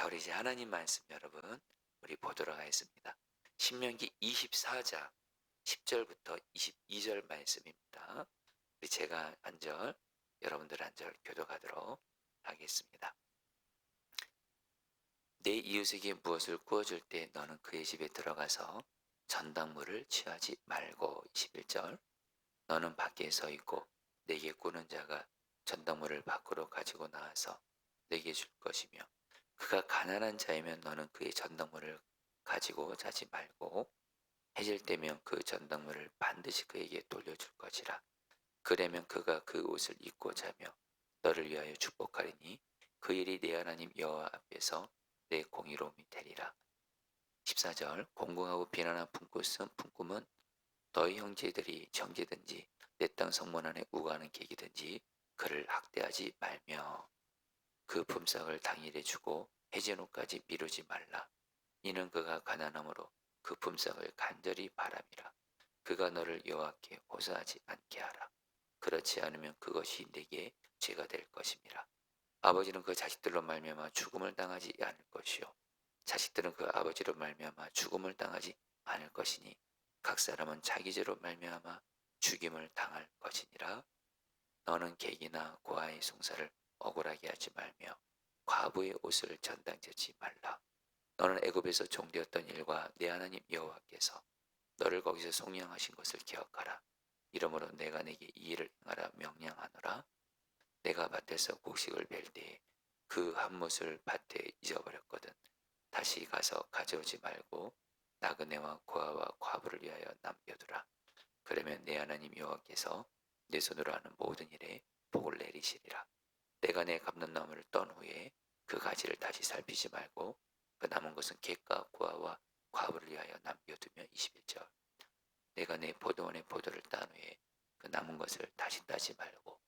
자, 우리 이제 하나님 말씀 여러분, 우리 보도록 하겠습니다. 신명기 24장 10절부터 22절 말씀입니다. 우리 제가 한 절, 여러분들 한 절 교도하도록 하겠습니다. 내 이웃에게 무엇을 구워줄 때 너는 그의 집에 들어가서 전당물을 취하지 말고 21절 너는 밖에 서 있고 내게 꾸는 자가 전당물을 밖으로 가지고 나와서 내게 줄 것이며 그가 가난한 자이면 너는 그의 전당물을 가지고 자지 말고 해질 때면 그 전당물을 반드시 그에게 돌려줄 것이라. 그러면 그가 그 옷을 입고 자며 너를 위하여 축복하리니 그 일이 내 하나님 여호와 앞에서 내 공의로움이 되리라. 14절 공공하고 비난한 품꾼은 품꾼은 너희 형제들이 정제든지 내 땅 성문 안에 우거하는 계기든지 그를 학대하지 말며 그 품삯을 당일에 주고 해제노까지 미루지 말라. 이는 그가 가난함으로 그 품삯을 간절히 바람이라. 그가 너를 여호와께 호소하지 않게 하라. 그렇지 않으면 그것이 내게 죄가 될 것임이라. 아버지는 그 자식들로 말미암아 죽음을 당하지 않을 것이요 자식들은 그 아버지로 말미암아 죽음을 당하지 않을 것이니 각 사람은 자기 죄로 말미암아 죽임을 당할 것이니라. 너는 객이나 고아의 송사를 억울하게 하지 말며 과부의 옷을 전당제치 말라. 너는 애굽에서 종되었던 일과 내 하나님 여호와께서 너를 거기서 속량하신 것을 기억하라. 이러므로 내가 내게 이 일을 행하라 명령하노라. 내가 밭에서 곡식을 벨 때에 그 한 못을 밭에 잊어버렸거든. 다시 가서 가져오지 말고 나그네와 고아와 과부를 위하여 남겨두라. 그러면 내 하나님 여호와께서 내 손으로 하는 모든 일에 복을 내리시리라. 내가 내 갚는 나무를 떤 후에 그 가지를 다시 살피지 말고 그 남은 것은 객과 고아와 과부를 위하여 남겨두며 21절. 내가 내 포도원의 포도를 딴 후에 그 남은 것을 다시 따지 말고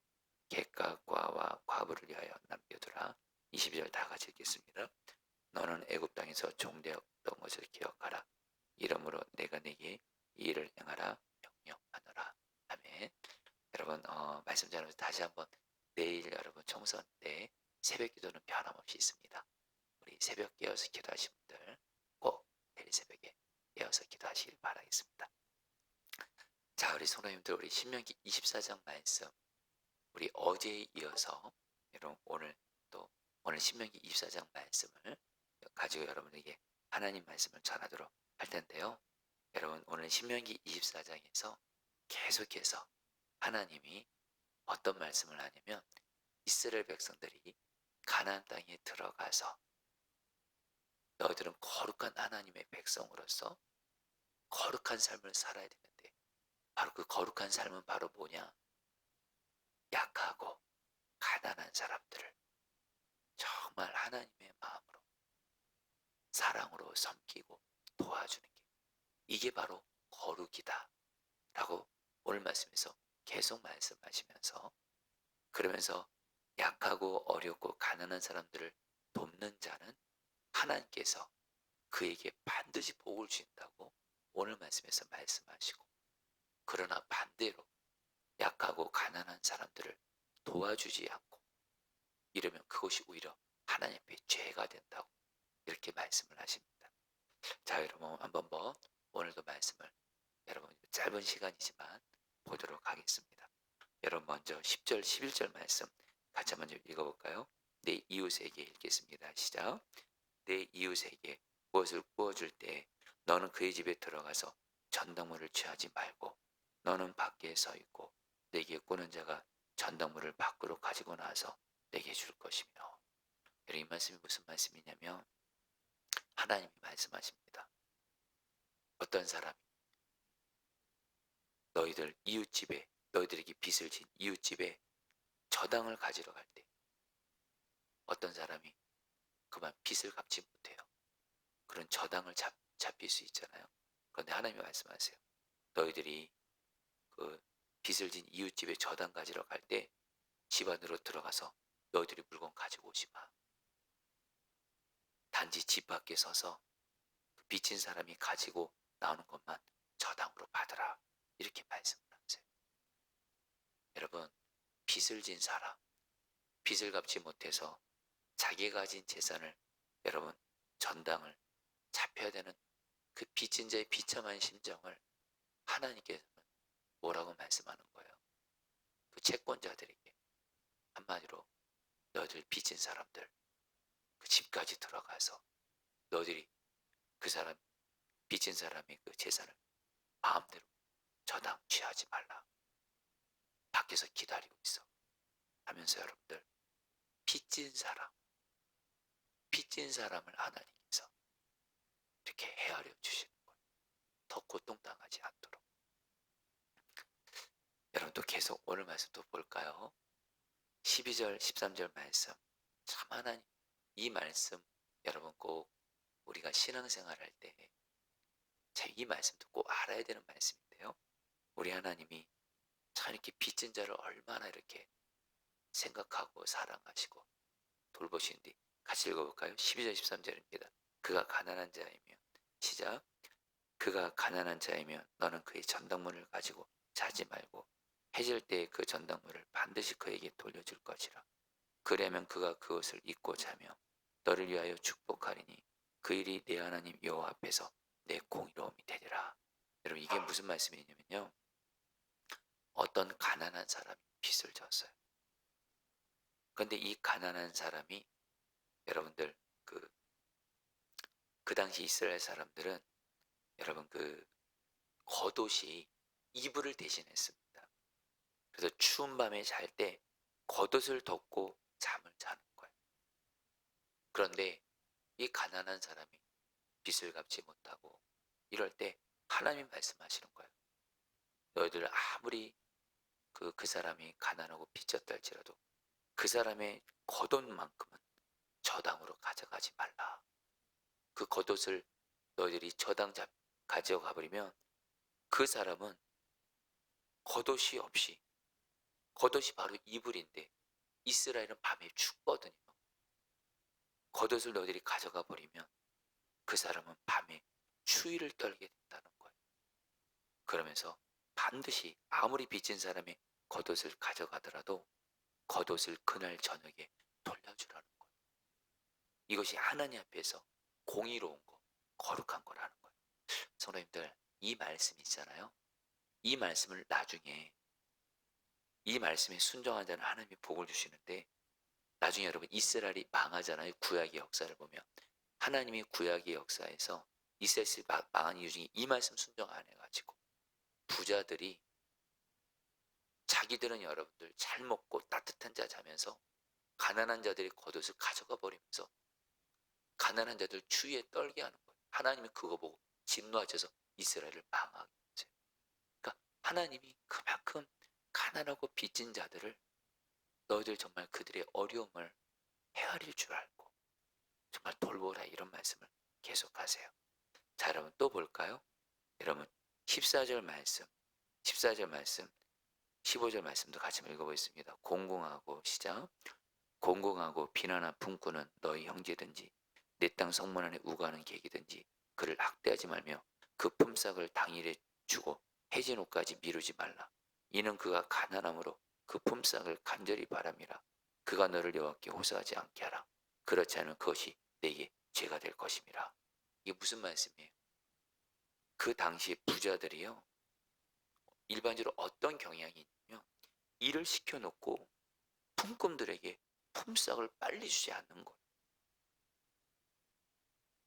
객과 고아와 과부를 위하여 남겨두라. 22절 다 같이 읽겠습니다. 너는 애굽 땅에서 종되었던 것을 기억하라. 이러므로 내가 내게 이 일을 행하라. 명령하노라. 아멘. 여러분 어, 말씀 전하면서 다시 한번 내일 여러분 총선 때 새벽 기도는 변함없이 있습니다. 우리 새벽 깨어서 기도하신 분들 꼭 내일 새벽에 깨어서 기도하시길 바라겠습니다. 자 우리 성도님들 우리 신명기 24장 말씀 우리 어제에 이어서 여러분 오늘 또 오늘 신명기 24장 말씀을 가지고 여러분에게 하나님 말씀을 전하도록 할 텐데요. 여러분 오늘 신명기 24장에서 계속해서 하나님이 어떤 말씀을 하냐면 이스라엘 백성들이 가나안 땅에 들어가서 너희들은 거룩한 하나님의 백성으로서 거룩한 삶을 살아야 되는데 바로 그 거룩한 삶은 바로 뭐냐? 약하고 가난한 사람들을 정말 하나님의 마음으로 사랑으로 섬기고 도와주는 게 이게 바로 거룩이다 라고 오늘 말씀에서 계속 말씀하시면서 그러면서 약하고 어렵고 가난한 사람들을 돕는 자는 하나님께서 그에게 반드시 복을 주신다고 오늘 말씀에서 말씀하시고 그러나 반대로 약하고 가난한 사람들을 도와주지 않고 이러면 그것이 오히려 하나님 앞에 죄가 된다고 이렇게 말씀을 하십니다. 자 여러분 한번 뭐 오늘도 말씀을 여러분 짧은 시간이지만 보도록 하겠습니다. 여러분 먼저 10절 11절 말씀 같이 한번 읽어볼까요? 내 이웃에게 읽겠습니다. 시작. 내 이웃에게 무엇을 구워줄 때 너는 그의 집에 들어가서 전당물을 취하지 말고 너는 밖에 서 있고 내게 꾸는 자가 전당물을 밖으로 가지고 나와서 내게 줄 것이며 이 말씀이 무슨 말씀이냐면 하나님이 말씀하십니다. 어떤 사람이 너희들 이웃집에 너희들에게 빚을 진 이웃집에 저당을 가지러 갈 때 어떤 사람이 그만 빚을 갚지 못해요. 그런 저당을 잡, 잡힐 수 있잖아요. 그런데 하나님이 말씀하세요. 너희들이 그 빚을 진 이웃집에 저당 가지러 갈 때 집 안으로 들어가서 너희들이 물건 가지고 오지 마. 단지 집 밖에 서서 그 빚진 사람이 가지고 나오는 것만 저당으로 받으라. 이렇게 말씀을 하세요. 여러분, 빚을 진 사람, 빚을 갚지 못해서 자기가 가진 재산을 여러분 전당을 잡혀야 되는 그 빚진 자의 비참한 심정을 하나님께서는 뭐라고 말씀하는 거예요? 그 채권자들에게 한마디로 너희들 빚진 사람들 그 집까지 들어가서 너희들이 그 사람 빚진 사람의 그 재산을 마음대로 저당 취하지 말라. 밖에서 기다리고 있어. 하면서 여러분들 빚진 사람 빚진 사람을 하나님께서 이렇게 헤아려 주시는 거예요. 더 고통당하지 않도록. 여러분 또 계속 오늘 말씀 또 볼까요? 12절, 13절 말씀. 참 하나님 이 말씀 여러분 꼭 우리가 신앙생활 할 때 이 말씀도 꼭 알아야 되는 말씀인데요. 우리 하나님이 참 이렇게 빚진 자를 얼마나 이렇게 생각하고 사랑하시고 돌보시는데 같이 읽어볼까요? 12절 13절입니다. 그가 가난한 자이면 시작 그가 가난한 자이면 너는 그의 전당물을 가지고 자지 말고 해질 때에 그 전당물을 반드시 그에게 돌려줄 것이라. 그러면 그가 그것을 잊고 자며 너를 위하여 축복하리니 그 일이 내 하나님 여호와 앞에서 내 공의로움이 되리라. 여러분 이게 무슨 말씀이냐면요. 어떤 가난한 사람이 빚을 졌어요. 그런데 이 가난한 사람이 여러분들 그, 그 당시 이스라엘 사람들은 여러분 그 겉옷이 이불을 대신했습니다. 그래서 추운 밤에 잘 때 겉옷을 덮고 잠을 자는 거예요. 그런데 이 가난한 사람이 빚을 갚지 못하고 이럴 때 하나님 말씀하시는 거예요. 너희들 아무리 그, 그 사람이 가난하고 빚졌다 할지라도 그 사람의 겉옷만큼은 저당으로 가져가지 말라. 그 겉옷을 너희들이 저당 잡, 가져가 버리면 그 사람은 겉옷이 없이 겉옷이 바로 이불인데 이스라엘은 밤에 춥거든요. 겉옷을 너희들이 가져가 버리면 그 사람은 밤에 추위를 떨게 된다는 거예요. 그러면서 반드시 아무리 빚진 사람이 겉옷을 가져가더라도 겉옷을 그날 저녁에 돌려주라는 거예요. 이것이 하나님 앞에서 공의로운 거, 거룩한 거라는 거예요. 성도님들, 이 말씀 있잖아요. 이 말씀을 나중에 이 말씀에 순종한 자는 하나님이 복을 주시는데 나중에 여러분 이스라엘이 망하잖아요. 구약의 역사를 보면 하나님이 구약의 역사에서 이스라엘이 망한 이유 중에 이 말씀 순종 안 해가지고 부자들이 자기들은 여러분들 잘 먹고 따뜻한 자 자면서 가난한 자들이 겉옷을 가져가 버리면서 가난한 자들 추위에 떨게 하는 거예요. 하나님이 그거 보고 진노하셔서 이스라엘을 망하게 했어요. 그러니까 하나님이 그만큼 가난하고 빚진 자들을 너희들 정말 그들의 어려움을 헤아릴 줄 알고 정말 돌보라 이런 말씀을 계속하세요. 자 여러분 또 볼까요? 여러분 14절 말씀 14절 말씀 15절 말씀도 같이 읽어보겠습니다. 공공하고 시작 공공하고 비난한 품꾼은 너희 형제든지 내 땅 성문 안에 우가는 객이든지 그를 학대하지 말며 그 품삯을 당일에 주고 해진 옷까지 미루지 말라. 이는 그가 가난함으로 그 품삯을 간절히 바람이라. 그가 너를 여호와께 호소하지 않게 하라. 그렇지 않으면 그것이 내게 죄가 될 것임이라. 이게 무슨 말씀이에요? 그 당시 부자들이요. 일반적으로 어떤 경향이 있냐면 일을 시켜놓고 품꾼들에게 품삯을 빨리 주지 않는 거예요.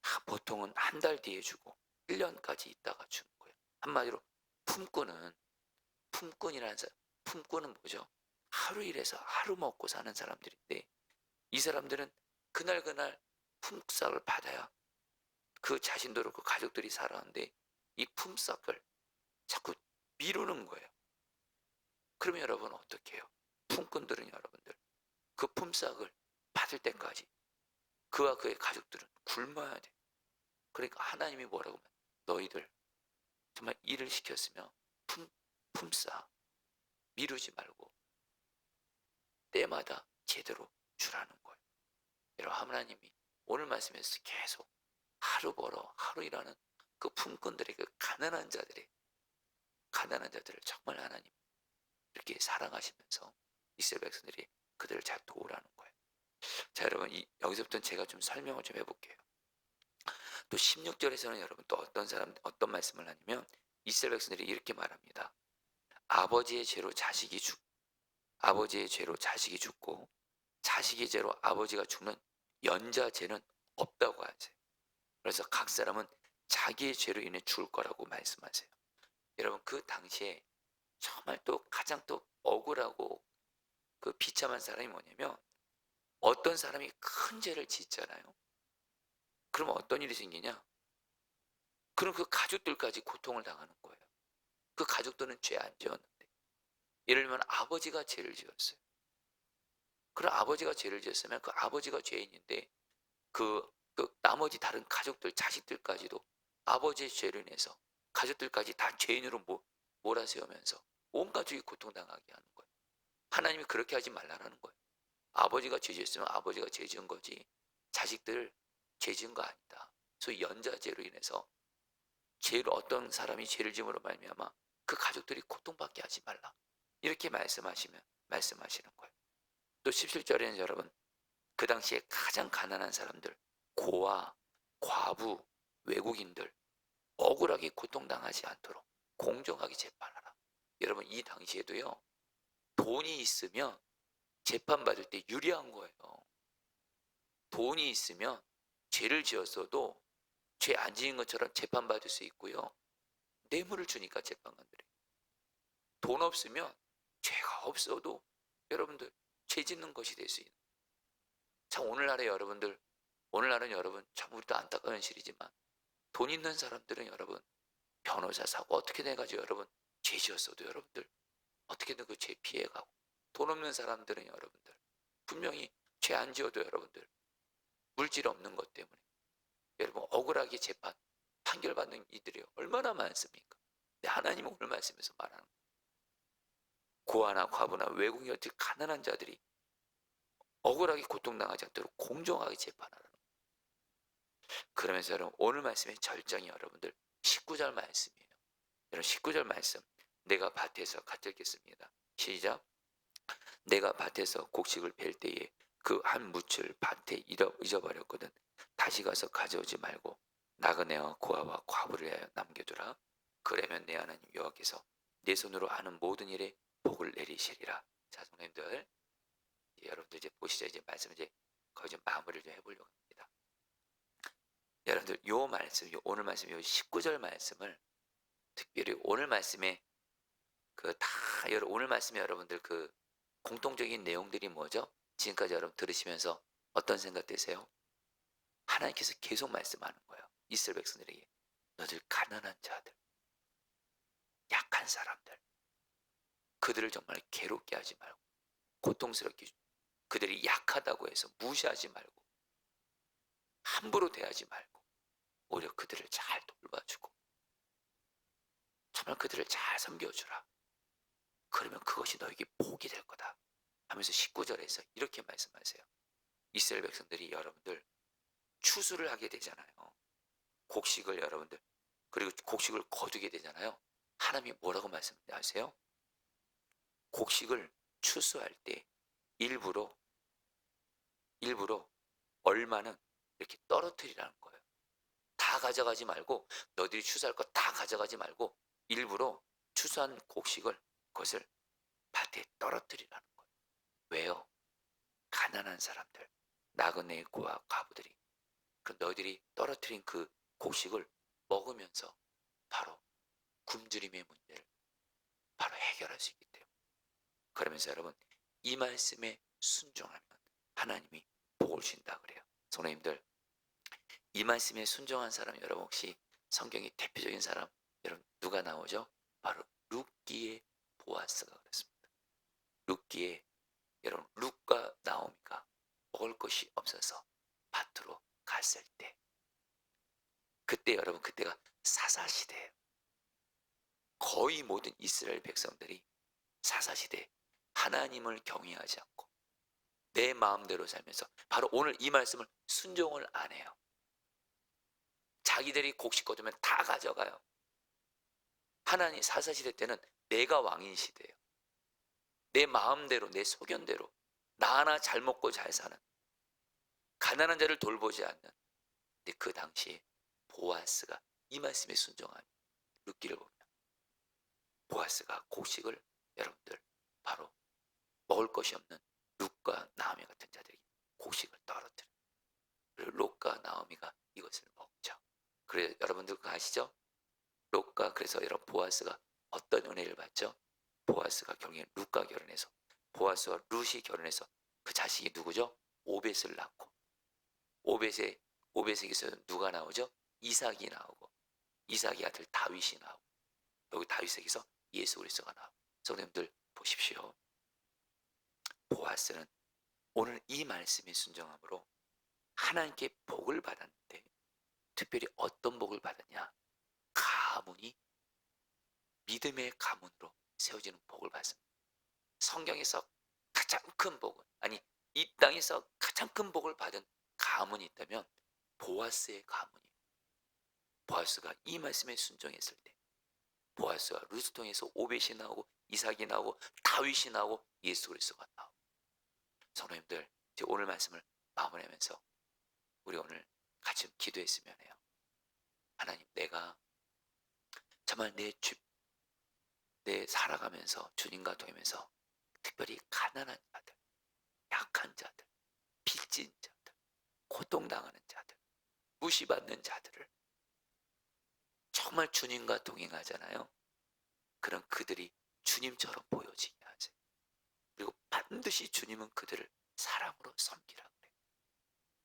아, 보통은 한 달 뒤에 주고 1년까지 있다가 주는 거예요. 한마디로 품꾼은 품꾼이라는 사람, 품꾼은 뭐죠? 하루 일해서 하루 먹고 사는 사람들인데 이 사람들은 그날 그날 품삯을 받아야 그 자신도 그렇고 가족들이 살아는데 이 품삯을 자꾸 미루는 거예요. 그러면 여러분 어떻게 해요? 품꾼들은 여러분들 그 품삯을 받을 때까지 그와 그의 가족들은 굶어야 돼. 그러니까 하나님이 뭐라고 하면 너희들 정말 일을 시켰으면 품, 품싸 미루지 말고 때마다 제대로 주라는 거예요. 여러분 하나님이 오늘 말씀에서 계속 하루 벌어 하루 일하는 그 품꾼들의 그 가난한 자들의 가난한 자들을 정말 하나님 이렇게 사랑하시면서 이스라엘 백성들이 그들을 잘 도우라는 거예요. 자 여러분 이, 여기서부터 제가 좀 설명을 좀 해볼게요. 또 16절에서는 여러분 또 어떤 사람 어떤 말씀을 하냐면 이스라엘 백성들이 이렇게 말합니다. 아버지의 죄로 자식이 죽 아버지의 죄로 자식이 죽고 자식의 죄로 아버지가 죽는 연자죄는 없다고 하세요. 그래서 각 사람은 자기의 죄로 인해 죽을 거라고 말씀하세요. 여러분 그 당시에 정말 또 가장 또 억울하고 그 비참한 사람이 뭐냐면 어떤 사람이 큰 죄를 짓잖아요. 그러면 어떤 일이 생기냐? 그럼 그 가족들까지 고통을 당하는 거예요. 그 가족들은 죄 안 지었는데. 예를 들면 아버지가 죄를 지었어요. 그럼 아버지가 죄를 지었으면 그 아버지가 죄인인데 그, 그 나머지 다른 가족들, 자식들까지도 아버지의 죄로 인해서 가족들까지 다 죄인으로 모, 몰아세우면서 온 가족이 고통당하게 하는 거예요. 하나님이 그렇게 하지 말라라는 거예요. 아버지가 죄 지었으면 아버지가 죄 지은 거지 자식들 죄 지은 거 아니다. 소위 연자죄로 인해서 죄를 어떤 사람이 죄를 지음으로 말미암아 그 가족들이 고통받게 하지 말라. 이렇게 말씀하시면 말씀하시는 거예요. 또 17절에는 여러분 그 당시에 가장 가난한 사람들 고아, 과부, 외국인들 억울하게 고통당하지 않도록 공정하게 재판하라. 여러분 이 당시에도요 돈이 있으면 재판받을 때 유리한 거예요. 돈이 있으면 죄를 지었어도 죄 안 지은 것처럼 재판받을 수 있고요. 뇌물을 주니까 재판관들이. 돈 없으면 죄가 없어도 여러분들 죄 짓는 것이 될 수 있는. 참 오늘날의 여러분들, 오늘날은 여러분 참 우리도 안타까운 현실이지만 돈 있는 사람들은 여러분 변호사 사고 어떻게 돼가지고 여러분 죄 지었어도 여러분들 어떻게든 그 죄 피해가고 돈 없는 사람들은 여러분들 분명히 죄 안 지어도 여러분들 물질 없는 것 때문에 여러분 억울하게 재판 판결받는 이들이 얼마나 많습니까? 근데 하나님은 오늘 말씀에서 말하는 거예요. 고아나 과부나 외국인 같은 가난한 자들이 억울하게 고통당하지 않도록 공정하게 재판하라는 거예요. 그러면서 여러분 오늘 말씀의 절정이 여러분들 19절 말씀이에요. 여러분 19절 말씀 내가 밭에서 가득겠습니다. 시작 내가 밭에서 곡식을 벨 때에 그한 묻을 밭에 잊어버렸거든. 다시 가서 가져오지 말고 나그네와 고아와 과부를 하여 남겨두라. 그러면 내 하나님 여호와께서 내 손으로 하는 모든 일에 복을 내리시리라. 자, 성님들 여러분들 이제 보시죠. 이제 말씀 이제 거의 좀 마무리를 좀 해보려고 합니다. 여러분들 요 말씀, 요 오늘 말씀, 요 19절 말씀을 특별히 오늘 말씀에 그 다 오늘 말씀에 여러분들 그 공통적인 내용들이 뭐죠? 지금까지 여러분 들으시면서 어떤 생각 드세요? 하나님께서 계속 말씀하는 거예요. 이스라엘 백성들에게 너들 가난한 자들, 약한 사람들, 그들을 정말 괴롭게 하지 말고 고통스럽게 그들이 약하다고 해서 무시하지 말고 함부로 대하지 말고 오히려 그들을 잘 돌봐주고 정말 그들을 잘 섬겨주라. 그러면 그것이 너에게 복이 될 거다. 하면서 19절에서 이렇게 말씀하세요. 이스라엘 백성들이 여러분들 추수를 하게 되잖아요. 곡식을 여러분들 그리고 곡식을 거두게 되잖아요. 하나님이 뭐라고 말씀하세요? 곡식을 추수할 때 일부러 일부러 얼마는 이렇게 떨어뜨리라는 거예요. 다 가져가지 말고 너희들이 추수할 거 다 가져가지 말고 일부러 추수한 곡식을 그것을 밭에 떨어뜨리라는 거예요. 왜요? 가난한 사람들, 나그네 고와 과부들이 그 너희들이 떨어뜨린 그 곡식을 먹으면서 바로 굶주림의 문제를 바로 해결할 수 있기 때문에 그러면서 여러분 이 말씀에 순종하면 하나님이 복을 주신다 그래요. 성도님들 이 말씀에 순종한 사람 여러분 혹시 성경의 대표적인 사람 여러분 누가 나오죠? 바로 룻기의 보아스가 그렇습니다. 룻기의 여러분 룻과 나오미가 먹을 것이 없어서 밭으로 갔을 때 그때 여러분 그때가 사사 시대예요. 거의 모든 이스라엘 백성들이 사사 시대 하나님을 경외하지 않고 내 마음대로 살면서 바로 오늘 이 말씀을 순종을 안 해요. 자기들이 곡식 거두면 다 가져가요. 하나님 사사시대 때는 내가 왕인 시대예요. 내 마음대로 내 소견대로 나 하나 잘 먹고 잘 사는 가난한 자를 돌보지 않는 근데 그 당시에 보아스가 이 말씀에 순종하며 룻기를 보면 보아스가 곡식을 여러분들 바로 먹을 것이 없는 룻과 나오미 같은 자들이 곡식을 떨어뜨려 그리고 롯과 나오미가 이것을 먹죠. 그래 여러분들 그거 아시죠? 롯과 그래서 여러분 보아스가 어떤 은혜를 받죠? 보아스가 결국에 룻과 결혼해서 보아스와 룻이 결혼해서 그 자식이 누구죠? 오벳을 낳고 오벳의 오벳에게서 누가 나오죠? 이삭이 나오고 이삭의 아들 다윗이 나오고 여기 다윗에게서 예수 그리스도가 나오고 성도님들 보십시오. 보아스는 오늘 이 말씀에 순종함으로 하나님께 복을 받았는데 특별히 어떤 복을 받았냐? 가문이 믿음의 가문으로 세워지는 복을 받습니다. 성경에서 가장 큰 복은 아니 이 땅에서 가장 큰 복을 받은 가문이 있다면 보아스의 가문이에요. 보아스가 이 말씀에 순종했을 때 보아스와 루스 통해서 오벳이 나오고 이삭이 나오고 다윗이 나오고 예수 그리스도가 나오고 성도님들 오늘 말씀을 마무리하면서 우리 오늘 같이 기도했으면 해요. 하나님 내가 정말 내 주, 내 살아가면서 주님과 동행하면서 특별히 가난한 자들, 약한 자들, 빚진 자들, 고통당하는 자들, 무시받는 자들을 정말 주님과 동행하잖아요. 그런 그들이 주님처럼 보여지게 하세요. 그리고 반드시 주님은 그들을 사랑으로 섬기라 그래요.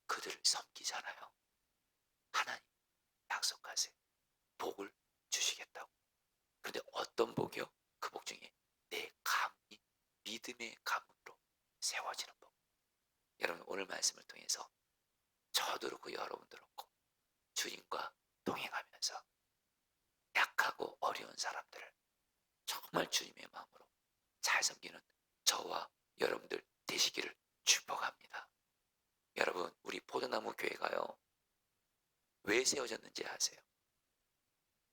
그들을 섬기잖아요. 하나님 약속하세요. 복을 주시겠다고. 그런데 어떤 복이요? 그 복 중에 내 가문이 믿음의 가문으로 세워지는 복. 여러분 오늘 말씀을 통해서 저도 그렇고 여러분도 그렇고 주님과 동행하면서 약하고 어려운 사람들을 정말 주님의 마음으로 잘 섬기는 저와 여러분들 되시기를 축복합니다. 여러분 우리 포도나무 교회가요 왜 세워졌는지 아세요?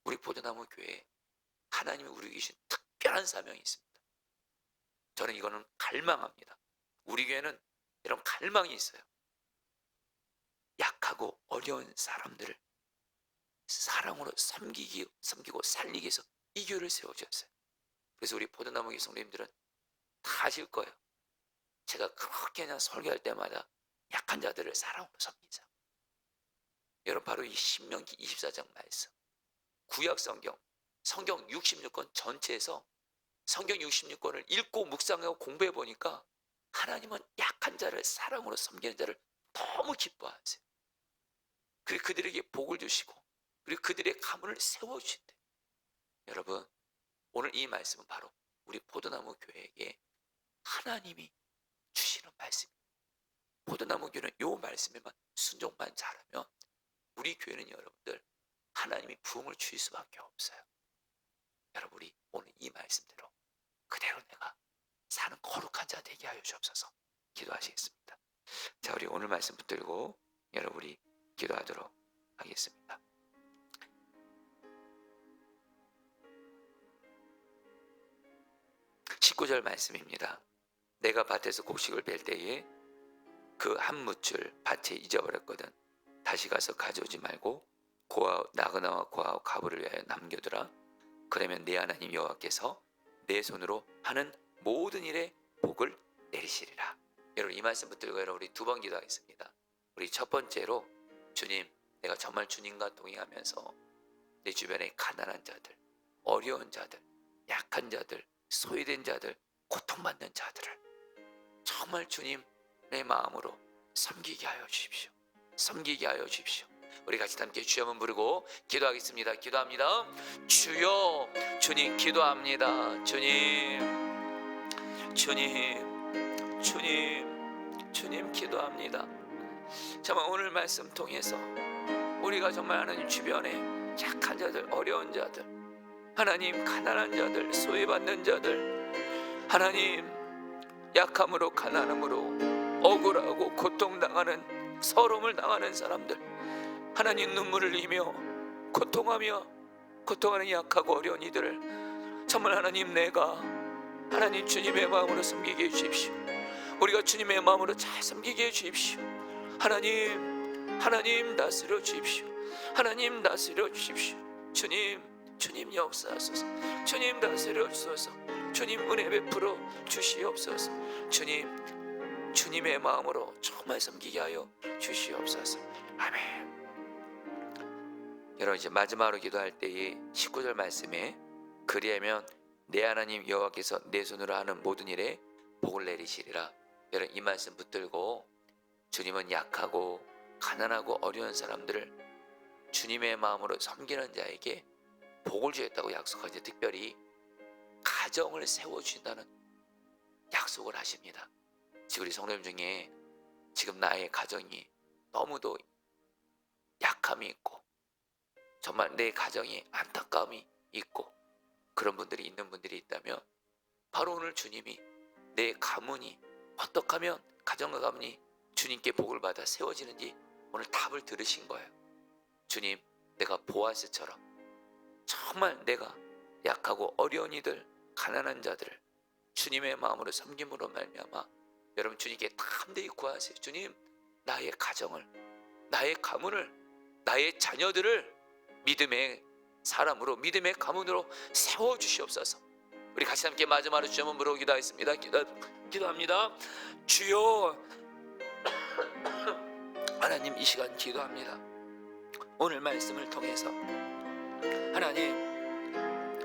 우리 포도나무 교회에 하나님이 우리 주신 특별한 사명이 있습니다. 저는 이거는 갈망합니다. 우리 교회는 이런 갈망이 있어요. 약하고 어려운 사람들을 사랑으로 섬기기, 섬기고 살리기 위해서 이 교회를 세워주셨어요. 그래서 우리 포도나무 교회 성도님들은 다 아실 거예요. 제가 그렇게 그냥 설교할 때마다 약한 자들을 사랑으로 섬기자. 여러분 바로 이 신명기 24장 말씀. 구약 성경, 성경 66권 전체에서 성경 66권을 읽고 묵상하고 공부해 보니까 하나님은 약한 자를 사랑으로 섬기는 자를 너무 기뻐하세요. 그리고 그들에게 복을 주시고 그리고 그들의 가문을 세워 주신대. 여러분 오늘 이 말씀은 바로 우리 포도나무 교회에게 하나님이 주시는 말씀입니다. 포도나무 교회는 이 말씀에만 순종만 잘하면 우리 교회는 여러분들 하나님이 부흥을 주실 수밖에 없어요. 여러분 우리 오늘 이 말씀대로 그대로 내가 사는 거룩한 자 되게 하여 주옵소서 기도하시겠습니다. 자 우리 오늘 말씀 붙들고 여러분 우리 기도하도록 하겠습니다. 19절 말씀입니다. 내가 밭에서 곡식을 벨 때에 그 한 무줄 밭에 잊어버렸거든. 다시 가서 가져오지 말고 고아 나그나와 고아 가부를 위하여 남겨두라. 그러면 내 하나님 여호와께서 내 손으로 하는 모든 일에 복을 내리시리라. 여러분 이 말씀 붙들고 여러분 우리 두 번 기도하겠습니다. 우리 첫 번째로 주님 내가 정말 주님과 동행하면서 내 주변에 가난한 자들, 어려운 자들, 약한 자들, 소외된 자들, 고통받는 자들을 정말 주님 내 마음으로 섬기게 하여 주십시오. 섬기게 하여 주십시오. 우리 같이 함께 주여 한번 부르고 기도하겠습니다. 기도합니다. 주여, 주님 기도합니다. 주님, 주님, 주님, 주님 기도합니다. 정말 오늘 말씀 통해서 우리가 정말 하나님 주변에 약한 자들, 어려운 자들, 하나님 가난한 자들, 소외받는 자들, 하나님 약함으로 가난함으로 억울하고 고통당하는 서러움을 당하는 사람들, 하나님 눈물을 흘리며 고통하며 고통하는 약하고 어려운 이들을 정말 하나님 내가 하나님 주님의 마음으로 섬기게 해 주십시오. 우리가 주님의 마음으로 잘 섬기게 해 주십시오. 하나님 하나님 다스려 주십시오. 하나님 다스려 주십시오. 주님 주님 역사하소서. 주님 다스려 주소서. 주님 은혜 베풀어 주시옵소서. 주님 주님의 마음으로 정말 섬기게 하여 주시옵소서. 아멘. 여러분 이제 마지막으로 기도할 때이 19절 말씀에 그리하면 내 하나님 여호와께서 내 손으로 하는 모든 일에 복을 내리시리라. 여러분 이 말씀 붙들고 주님은 약하고 가난하고 어려운 사람들을 주님의 마음으로 섬기는 자에게 복을 주겠다고 약속하지 특별히 가정을 세워 주신다는 약속을 하십니다. 지금 우리 성도님 중에 지금 나의 가정이 너무도 약함이 있고 정말 내 가정이 안타까움이 있고 그런 분들이 있는 분들이 있다면 바로 오늘 주님이 내 가문이 어떻게 하면 가정과 가문이 주님께 복을 받아 세워지는지 오늘 답을 들으신 거예요. 주님, 내가 보아스처럼 정말 내가 약하고 어려운 이들, 가난한 자들을 주님의 마음으로 섬김으로 말미암아 여러분 주님께 담대히 구하세요. 주님, 나의 가정을, 나의 가문을, 나의 자녀들을 믿음의 사람으로 믿음의 가문으로 세워 주시옵소서. 우리 같이 함께 마지막으로 한번 물어 기도하겠습니다. 기도 기도합니다. 주여 하나님 이 시간 기도합니다. 오늘 말씀을 통해서 하나님